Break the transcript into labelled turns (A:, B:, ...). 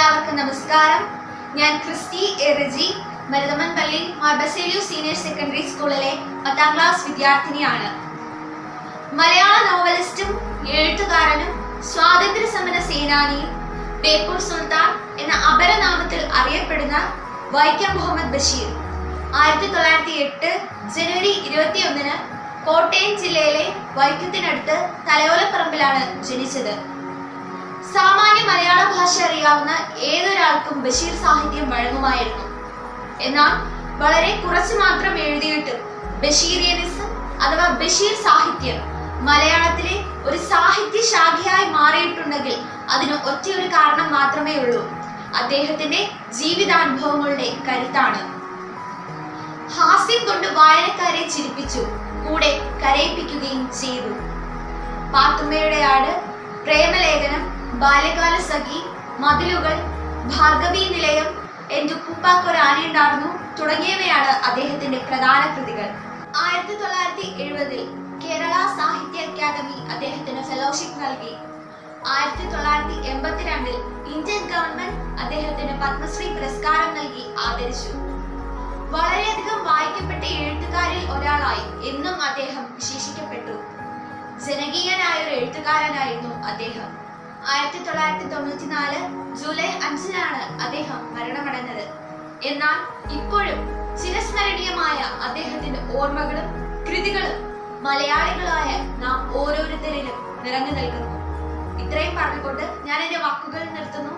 A: എല്ലാവർക്കും നമസ്കാരം. ഞാൻ ക്രിസ്റ്റി എറിജി മരുതമൻ പള്ളി മാർബസേലിയു സീനിയർ സെക്കൻഡറി സ്കൂളിലെ പത്താം ക്ലാസ് വിദ്യാർത്ഥിനിയാണ്. മലയാള നോവലിസ്റ്റും എഴുത്തുകാരനും സ്വാതന്ത്ര്യ സമര സേനാനിയും ബേപ്പൂർ സുൽത്താൻ എന്ന അപരനാമത്തിൽ അറിയപ്പെടുന്ന വൈക്കം മുഹമ്മദ് ബഷീർ. ആയിരത്തി തൊള്ളായിരത്തി എട്ട് ജനുവരി ഇരുപത്തിയൊന്നിന് കോട്ടയം ജില്ലയിലെ വൈക്കത്തിനടുത്ത് തലയോലപ്പറമ്പിലാണ് ജനിച്ചത്. ഭാഷ അറിയാവുന്ന ഏതൊരാൾക്കും ബഷീർ സാഹിത്യം വഴങ്ങുമായിരുന്നു. എന്നാൽ വളരെ കുറച്ച് മാത്രം എഴുതിയിട്ട് ബഷീറിയനിസം അഥവാ ബഷീർ സാഹിത്യം മലയാളത്തിലെ ഒരു സാഹിത്യ ശാഖയായി മാറിയിട്ടുണ്ടെങ്കിൽ അതിന് ഒറ്റയൊരു കാരണം മാത്രമേ ഉള്ളൂ. അദ്ദേഹത്തിന്റെ ജീവിതാനുഭവങ്ങളുടെ കരുത്താണ്. ഹാസ്യം കൊണ്ട് വായനക്കാരെ ചിരിപ്പിച്ചു കൂടെ കരയിപ്പിക്കുകയും ചെയ്തു. പാത്തുമ്മയുടെ ആട് പ്രേമലേഖനം ബാല്യകാല സഖി മതിലുകൾ ഭാർഗവീ നിലയം എന്റെ ഉപ്പുപ്പാക്കൊരാനയുണ്ടായിരുന്നു തുടങ്ങിയവയാണ് അദ്ദേഹത്തിന്റെ പ്രധാന കൃതികൾ. ആയിരത്തി തൊള്ളായിരത്തി എഴുപതിൽ കേരള സാഹിത്യ അക്കാദമി അദ്ദേഹത്തിന് ഫെലോഷിപ്പ് നൽകി. ആയിരത്തി തൊള്ളായിരത്തി എൺപത്തിരണ്ടിൽ ഇന്ത്യൻ ഗവൺമെന്റ് അദ്ദേഹത്തിന് പത്മശ്രീ പുരസ്കാരം നൽകി ആദരിച്ചു. വളരെയധികം വായിക്കപ്പെട്ട എഴുത്തുകാരിൽ ഒരാളായി എന്നും അദ്ദേഹം വിശേഷിക്കപ്പെട്ടു. ജനകീയനായ ഒരു എഴുത്തുകാരനായിരുന്നു അദ്ദേഹം. ആയിരത്തി തൊള്ളായിരത്തി തൊണ്ണൂറ്റി നാല് ജൂലൈ അഞ്ചിനാണ് അദ്ദേഹം മരണമടഞ്ഞത്. എന്നാൽ ഇപ്പോഴും ചിരസ്മരണീയമായ അദ്ദേഹത്തിന്റെ ഓർമ്മകളും കൃതികളും മലയാളികളായ നാം ഓരോരുത്തരിലും നിറഞ്ഞു നിൽക്കുന്നു. ഇത്രയും പറഞ്ഞുകൊണ്ട് ഞാൻ എന്റെ വാക്കുകൾ നിർത്തുന്നു.